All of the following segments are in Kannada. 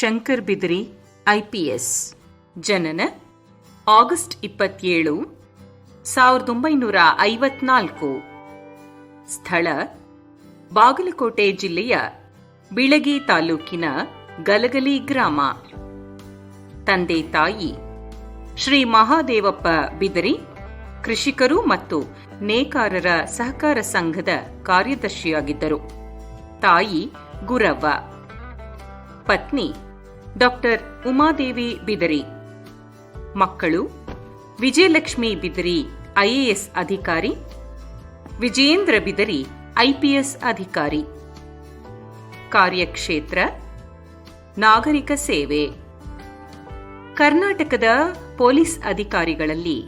ಶಂಕರ್ ಬಿದ್ರಿ ಐಪಿಎಸ್ ಜನನ ಆಗಸ್ಟ್ ಇಪ್ಪತ್ತೇಳು, ಸಾವಿರದ ಒಂಬೈನೂರ ಐವತ್ನಾಲ್ಕು. ಸ್ಥಳ ಬಾಗಲಕೋಟೆ ಜಿಲ್ಲೆಯ ಬಿಳಗಿ ತಾಲೂಕಿನ ಗಲಗಲಿ ಗ್ರಾಮ. ತಂದೆ ತಾಯಿ ಶ್ರೀ ಮಹಾದೇವಪ್ಪ ಬಿದರಿ, ಕೃಷಿಕರು ಮತ್ತು ನೇಕಾರರ ಸಹಕಾರ ಸಂಘದ ಕಾರ್ಯದರ್ಶಿಯಾಗಿದ್ದರು. ತಾಯಿ ಗುರವ್ವ. ಪತ್ನಿ ಡಾಕ್ಟರ್ ಉಮಾದೇವಿ ಬಿದರಿ. ಮಕ್ಕಳು, ವಿಜಯಲಕ್ಷ್ಮಿ ಬಿದರಿ, ಐಎಎಸ್ ಅಧಿಕಾರಿ, ವಿಜಯೇಂದ್ರ ಬಿದರಿ, ಐಪಿಎಸ್ ಅಧಿಕಾರಿ. ಕಾರ್ಯಕ್ಷೇತ್ರ, ನಾಗರಿಕ ಸೇವೆ. ಕರ್ನಾಟಕದ ಪೊಲೀಸ್ ಅಧಿಕಾರಿಗಳಲ್ಲಿ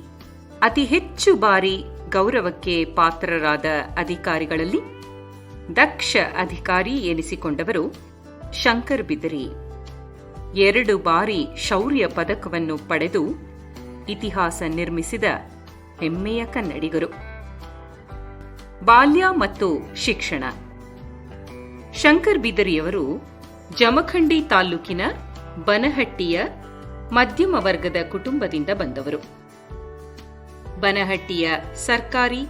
ಅತಿ ಹೆಚ್ಚು ಬಾರಿ ಗೌರವಕ್ಕೆ ಪಾತ್ರರಾದ ಅಧಿಕಾರಿಗಳಲ್ಲಿ ದಕ್ಷ ಅಧಿಕಾರಿ ಎನಿಸಿಕೊಂಡವರು ಶಂಕರ್ ಬಿದರಿ. ಎರಡು ಬಾರಿ ಶೌರ್ಯ ಪದಕವನ್ನು ಪಡೆದು ಇತಿಹಾಸ ನಿರ್ಮಿಸಿದ ಹೆಮ್ಮೆಯ ಕನ್ನಡಿಗರು. ಬಾಲ್ಯ ಮತ್ತು ಶಿಕ್ಷಣ. ಶಂಕರ್ ಬಿದರಿಯವರು ಜಮಖಂಡಿ ತಾಲ್ಲೂಕಿನ ಬನಹಟ್ಟಿಯ ಮಧ್ಯಮ ವರ್ಗದ ಕುಟುಂಬದಿಂದ ಬಂದವರು. ಬನಹಟ್ಟಿಯ ಸರ್ಕಾರಿ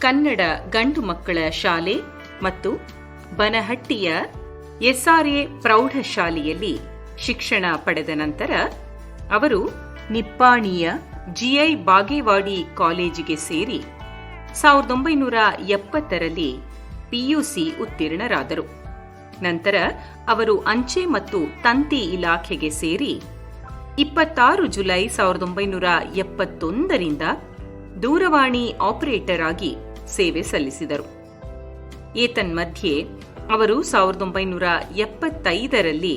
ಕನ್ನಡ ಗಂಡು ಮಕ್ಕಳ ಶಾಲೆ ಮತ್ತು ಬನಹಟ್ಟಿಯ ಎಸ್ಆರ್ಎ ಪ್ರೌಢಶಾಲೆಯಲ್ಲಿ ಶಿಕ್ಷಣ ಪಡೆದ ನಂತರ ಅವರು ನಿಪ್ಪಾಣಿಯ ಜಿಐ ಬಾಗೇವಾಡಿ ಕಾಲೇಜಿಗೆ ಸೇರಿ ಸಾವಿರದ ಒಂಬೈನೂರ ಎಪ್ಪತ್ತರಲ್ಲಿ ಪಿಯುಸಿ ಉತ್ತೀರ್ಣರಾದರು. ನಂತರ ಅವರು ಅಂಚೆ ಮತ್ತು ತಂತಿ ಇಲಾಖೆಗೆ ಸೇರಿ ಇಪ್ಪತ್ತಾರು ಜುಲೈ ಸಾವಿರದ ಒಂಬೈನೂರ ಎಪ್ಪತ್ತೊಂದರಿಂದ ದೂರವಾಣಿ ಆಪರೇಟರ್ ಆಗಿ ಸೇವೆ ಸಲ್ಲಿಸಿದರು. ಏತನ್ಮಧ್ಯೆ ಅವರು ಸಾವಿರದ ಒಂಬೈನೂರ ಎಪ್ಪತ್ತೈದರಲ್ಲಿ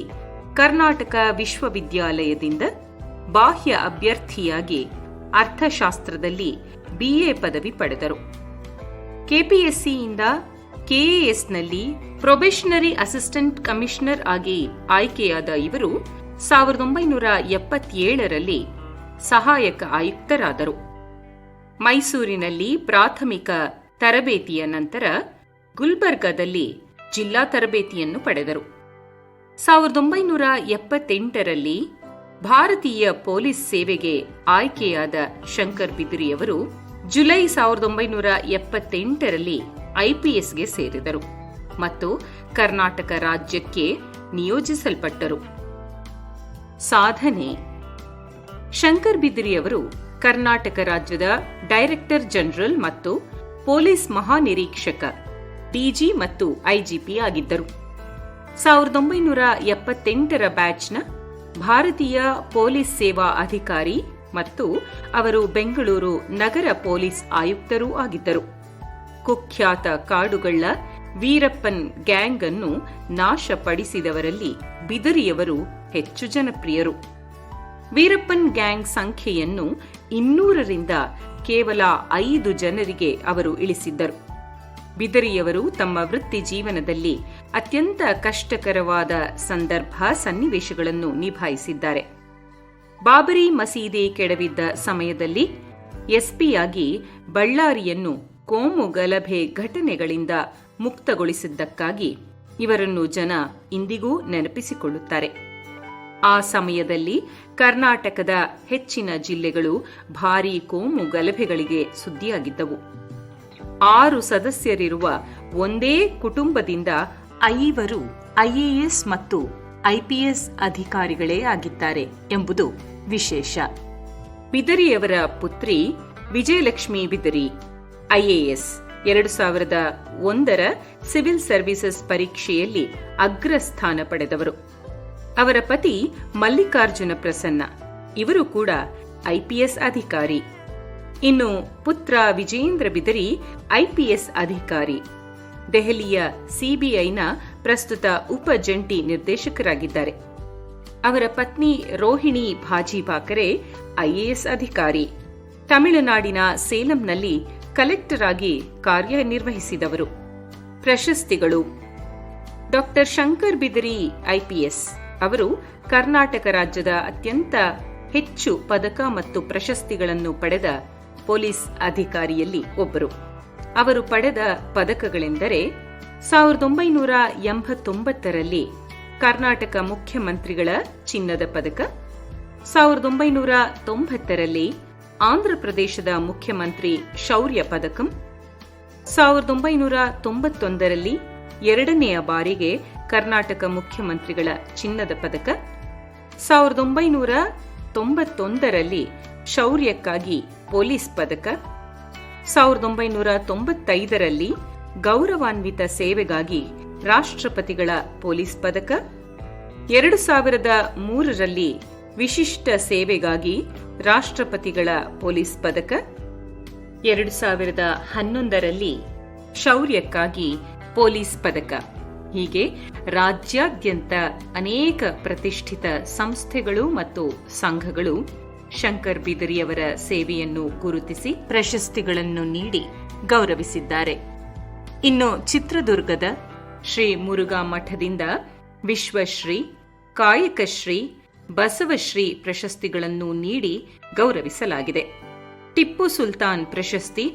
ಕರ್ನಾಟಕ ವಿಶ್ವವಿದ್ಯಾಲಯದಿಂದ ಬಾಹ್ಯ ಅಭ್ಯರ್ಥಿಯಾಗಿ ಅರ್ಥಶಾಸ್ತ್ರದಲ್ಲಿ ಬಿಎ ಪದವಿ ಪಡೆದರು. ಕೆಪಿಎಸ್ಸಿಯಿಂದ ಕೆಎಎಸ್ನಲ್ಲಿ ಪ್ರೊಬೆಷನರಿ ಅಸಿಸ್ಟೆಂಟ್ ಕಮಿಷನರ್ ಆಗಿ ಆಯ್ಕೆಯಾದ ಇವರು ಸಾವಿರದ ಒಂಬೈನೂರ ಎಪ್ಪತ್ತೇಳರಲ್ಲಿ ಸಹಾಯಕ ಆಯುಕ್ತರಾದರು. ಮೈಸೂರಿನಲ್ಲಿ ಪ್ರಾಥಮಿಕ ತರಬೇತಿಯ ನಂತರ ಗುಲ್ಬರ್ಗಾದಲ್ಲಿ ಜಿಲ್ಲಾ ತರಬೇತಿಯನ್ನು ಪಡೆದರು. ಸಾವಿರದ ಒಂಬೈನೂರ ಎಪ್ಪತ್ತೆಂಟರಲ್ಲಿ ಭಾರತೀಯ ಪೊಲೀಸ್ ಸೇವೆಗೆ ಆಯ್ಕೆಯಾದ ಶಂಕರ್ ಬಿದ್ರಿಯವರು ಜುಲೈ ಸಾವಿರದ ಒಂಬೈನೂರ ಎಪ್ಪತ್ತೆಂಟರಲ್ಲಿ ಐಪಿಎಸ್ಗೆ ಸೇರಿದರು ಮತ್ತು ಕರ್ನಾಟಕ ರಾಜ್ಯಕ್ಕೆ ನಿಯೋಜಿಸಲ್ಪಟ್ಟರು. ಸಾಧನೆ. ಶಂಕರ್ ಬಿದ್ರಿಯವರು ಕರ್ನಾಟಕ ರಾಜ್ಯದ ಡೈರೆಕ್ಟರ್ ಜನರಲ್ ಮತ್ತು ಪೊಲೀಸ್ ಮಹಾನಿರೀಕ್ಷಕ, ಡಿಜಿ ಮತ್ತು ಐಜಿಪಿ ಆಗಿದ್ದರು. ಸಾವಿರದ ಒಂಬೈನೂರ ಎಪ್ಪತ್ತೆಂಟರ ಬ್ಯಾಚ್ನ ಭಾರತೀಯ ಪೊಲೀಸ್ ಸೇವಾ ಅಧಿಕಾರಿ ಮತ್ತು ಅವರು ಬೆಂಗಳೂರು ನಗರ ಪೊಲೀಸ್ ಆಯುಕ್ತರೂ ಆಗಿದ್ದರು. ಕುಖ್ಯಾತ ಕಾಡುಗಳ ವೀರಪ್ಪನ್ ಗ್ಯಾಂಗ್ ಅನ್ನು ನಾಶಪಡಿಸಿದವರಲ್ಲಿ ಬಿದರಿಯವರು ಹೆಚ್ಚು ಜನಪ್ರಿಯರು. ವೀರಪ್ಪನ್ ಗ್ಯಾಂಗ್ ಸಂಖ್ಯೆಯನ್ನು ಇನ್ನೂರರಿಂದ ಕೇವಲ ಐದು ಜನರಿಗೆ ಅವರು ಇಳಿಸಿದ್ದರು. ಬಿದರಿಯವರು ತಮ್ಮ ವೃತ್ತಿ ಜೀವನದಲ್ಲಿ ಅತ್ಯಂತ ಕಷ್ಟಕರವಾದ ಸಂದರ್ಭ ಸನ್ನಿವೇಶಗಳನ್ನು ನಿಭಾಯಿಸಿದ್ದಾರೆ. ಬಾಬರಿ ಮಸೀದಿ ಕೆಡವಿದ್ದ ಸಮಯದಲ್ಲಿ ಎಸ್ಪಿಯಾಗಿ ಬಳ್ಳಾರಿಯನ್ನು ಕೋಮು ಗಲಭೆ ಘಟನೆಗಳಿಂದ ಮುಕ್ತಗೊಳಿಸಿದ್ದಕ್ಕಾಗಿ ಇವರನ್ನು ಜನ ಇಂದಿಗೂ ನೆನಪಿಸಿಕೊಳ್ಳುತ್ತಾರೆ. ಆ ಸಮಯದಲ್ಲಿ ಕರ್ನಾಟಕದ ಹೆಚ್ಚಿನ ಜಿಲ್ಲೆಗಳು ಭಾರೀ ಕೋಮು ಗಲಭೆಗಳಿಗೆ ಸುದ್ದಿಯಾಗಿದ್ದವು. ಆರು ಸದಸ್ಯರಿರುವ ಒಂದೇ ಕುಟುಂಬದಿಂದ ಐವರು ಐಎಎಸ್ ಮತ್ತು ಐಪಿಎಸ್ ಅಧಿಕಾರಿಗಳೇ ಆಗಿದ್ದಾರೆ ಎಂಬುದು ವಿಶೇಷ. ಬಿದರಿಯವರ ಪುತ್ರಿ ವಿಜಯಲಕ್ಷ್ಮಿ ಬಿದರಿ, ಐಎಎಸ್ ಎರಡು ಸಾವಿರದ ಒಂದರ ಸಿವಿಲ್ ಸರ್ವಿಸಸ್ ಪರೀಕ್ಷೆಯಲ್ಲಿ ಅಗ್ರಸ್ಥಾನ ಪಡೆದವರು. ಅವರ ಪತಿ ಮಲ್ಲಿಕಾರ್ಜುನ ಪ್ರಸನ್ನ. ಇವರು ಕೂಡ ಐಪಿಎಸ್ ಅಧಿಕಾರಿ. ಇನ್ನು ಪುತ್ರ ವಿಜಯೇಂದ್ರ ಬಿದರಿ ಐಪಿಎಸ್ ಅಧಿಕಾರಿ. ದೆಹಲಿಯ ಸಿಬಿಐನ ಪ್ರಸ್ತುತ ಉಪ ಜಂಟಿ ನಿರ್ದೇಶಕರಾಗಿದ್ದಾರೆ. ಅವರ ಪತ್ನಿ ರೋಹಿಣಿ ಭಾಜಿಬಾಕರೆ ಐಎಎಸ್ ಅಧಿಕಾರಿ. ತಮಿಳುನಾಡಿನ ಸೇಲಂನಲ್ಲಿ ಕಲೆಕ್ಟರ್ ಆಗಿ ಕಾರ್ಯನಿರ್ವಹಿಸಿದವರು. ಪ್ರಶಸ್ತಿಗಳು. Doctor Shankar Bidari IPS. ಅವರು ಕರ್ನಾಟಕ ರಾಜ್ಯದ ಅತ್ಯಂತ ಹೆಚ್ಚು ಪದಕ ಮತ್ತು ಪ್ರಶಸ್ತಿಗಳನ್ನು ಪಡೆದ ಪೊಲೀಸ್ ಅಧಿಕಾರಿಯಲ್ಲಿ ಒಬ್ಬರು. ಅವರು ಪಡೆದ ಪದಕಗಳೆಂದರೆ ಸಾವಿರದ ಒಂಬೈನೂರ ಎಂಬತ್ತೊಂಬತ್ತರಲ್ಲಿ ಕರ್ನಾಟಕ ಮುಖ್ಯಮಂತ್ರಿಗಳ ಚಿನ್ನದ ಪದಕ, ಸಾವಿರದ ಒಂಬೈನೂರ ತೊಂಬತ್ತರಲ್ಲಿ ಆಂಧ್ರಪ್ರದೇಶದ ಮುಖ್ಯಮಂತ್ರಿ ಶೌರ್ಯ ಪದಕಂ, ಸಾವಿರದ ಒಂಬೈನೂರ ತೊಂಬತ್ತೊಂದರಲ್ಲಿ ಎರಡನೆಯ ಬಾರಿಗೆ ಕರ್ನಾಟಕ ಮುಖ್ಯಮಂತ್ರಿಗಳ ಚಿನ್ನದ ಪದಕ, ಸಾವಿರದ ಒಂಬೈನೂರ ತೊಂಬತ್ತೊಂದರಲ್ಲಿ ಶೌರ್ಯಕ್ಕಾಗಿ ಪೊಲೀಸ್ ಪದಕ. ಸಾವಿರದ ಒಂಬೈನೂರ ತೊಂಬತ್ತೈದರಲ್ಲಿ ಗೌರವಾನ್ವಿತ ಸೇವೆಗಾಗಿ ರಾಷ್ಟ್ರಪತಿಗಳ ಪೊಲೀಸ್ ಪದಕ. ಎರಡು ಸಾವಿರದ ಮೂರರಲ್ಲಿ ವಿಶಿಷ್ಟ ಸೇವೆಗಾಗಿ ರಾಷ್ಟ್ರಪತಿಗಳ ಪೊಲೀಸ್ ಪದಕ. ಎರಡು ಸಾವಿರದ ಹನ್ನೊಂದರಲ್ಲಿ ಶೌರ್ಯಕ್ಕಾಗಿ ಪೊಲೀಸ್ ಪದಕ. ಹೀಗೆ ರಾಜ್ಯಾದ್ಯಂತ ಅನೇಕ ಪ್ರತಿಷ್ಠಿತ ಸಂಸ್ಥೆಗಳು ಮತ್ತು ಸಂಘಗಳು ಶಂಕರ್ ಬಿದರಿಯವರ ಸೇವೆಯನ್ನು ಗುರುತಿಸಿ ಪ್ರಶಸ್ತಿಗಳನ್ನು ನೀಡಿ ಗೌರವಿಸಿದ್ದಾರೆ. ಇನ್ನು ಚಿತ್ರದುರ್ಗದ ಶ್ರೀ ಮುರುಘಾ ಮಠದಿಂದ ವಿಶ್ವಶ್ರೀ, ಕಾಯಕಶ್ರೀ, ಬಸವಶ್ರೀ ಪ್ರಶಸ್ತಿಗಳನ್ನು ನೀಡಿ ಗೌರವಿಸಲಾಗಿದೆ. ಟಿಪ್ಪು ಸುಲ್ತಾನ್ ಪ್ರಶಸ್ತಿ,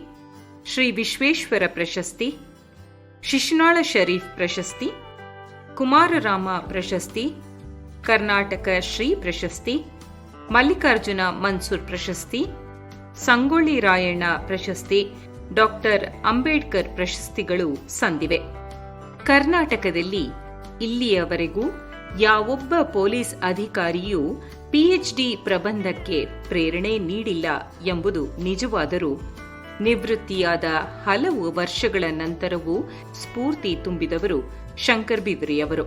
ಶ್ರೀ ವಿಶ್ವೇಶ್ವರ ಪ್ರಶಸ್ತಿ, ಶಿಶುನಾಳ ಶರೀಫ್ ಪ್ರಶಸ್ತಿ, ಕುಮಾರರಾಮ ಪ್ರಶಸ್ತಿ, ಕರ್ನಾಟಕ ಶ್ರೀ ಪ್ರಶಸ್ತಿ ಮಲ್ಲಿಕಾರ್ಜುನ ಮನ್ಸೂರ್ ಪ್ರಶಸ್ತಿ, ಸಂಗೊಳ್ಳಿ ರಾಯಣ್ಣ ಪ್ರಶಸ್ತಿ, ಡಾಕ್ಟರ್ ಅಂಬೇಡ್ಕರ್ ಪ್ರಶಸ್ತಿಗಳು ಸಂದಿವೆ. ಕರ್ನಾಟಕದಲ್ಲಿ ಇಲ್ಲಿಯವರೆಗೂ ಯಾವೊಬ್ಬ ಪೊಲೀಸ್ ಅಧಿಕಾರಿಯೂ ಪಿಎಚ್ಡಿ ಪ್ರಬಂಧಕ್ಕೆ ಪ್ರೇರಣೆ ನೀಡಿಲ್ಲ ಎಂಬುದು ನಿಜವಾದರೂ ನಿವೃತ್ತಿಯಾದ ಹಲವು ವರ್ಷಗಳ ನಂತರವೂ ಸ್ಫೂರ್ತಿ ತುಂಬಿದವರು ಶಂಕರ್ ಬಿದ್ರಿಯವರು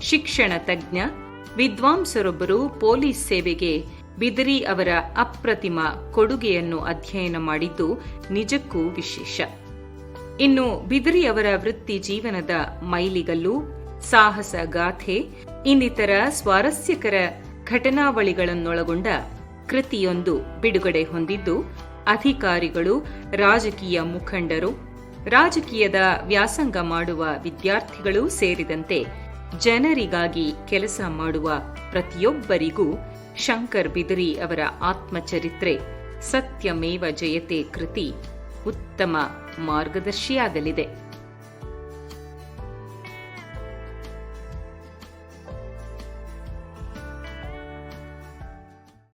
ಶಿಕ್ಷಣ ತಜ್ಞ ವಿದ್ವಾಂಸರೊಬ್ಬರು ಪೊಲೀಸ್ ಸೇವೆಗೆ ಬಿದರಿ ಅವರ ಅಪ್ರತಿಮ ಕೊಡುಗೆಯನ್ನು ಅಧ್ಯಯನ ಮಾಡಿದ್ದು ನಿಜಕ್ಕೂ ವಿಶೇಷ. ಇನ್ನು ಬಿದರಿ ಅವರ ವೃತ್ತಿ ಜೀವನದ ಮೈಲಿಗಲ್ಲು, ಸಾಹಸ ಗಾಥೆ, ಇನ್ನಿತರ ಸ್ವಾರಸ್ಯಕರ ಘಟನಾವಳಿಗಳನ್ನೊಳಗೊಂಡ ಕೃತಿಯೊಂದು ಬಿಡುಗಡೆ ಹೊಂದಿದ್ದು, ಅಧಿಕಾರಿಗಳು, ರಾಜಕೀಯ ಮುಖಂಡರು, ರಾಜಕೀಯದ ವ್ಯಾಸಂಗ ಮಾಡುವ ವಿದ್ಯಾರ್ಥಿಗಳು ಸೇರಿದಂತೆ ಜನರಿಗಾಗಿ ಕೆಲಸ ಮಾಡುವ ಪ್ರತಿಯೊಬ್ಬರಿಗೂ ಶಂಕರ್ ಬಿದರಿ ಅವರ ಆತ್ಮಚರಿತ್ರೆ ಸತ್ಯಮೇವ ಜಯತೆ ಕೃತಿ ಉತ್ತಮ ಮಾರ್ಗದರ್ಶಿಯಾಗಲಿದೆ.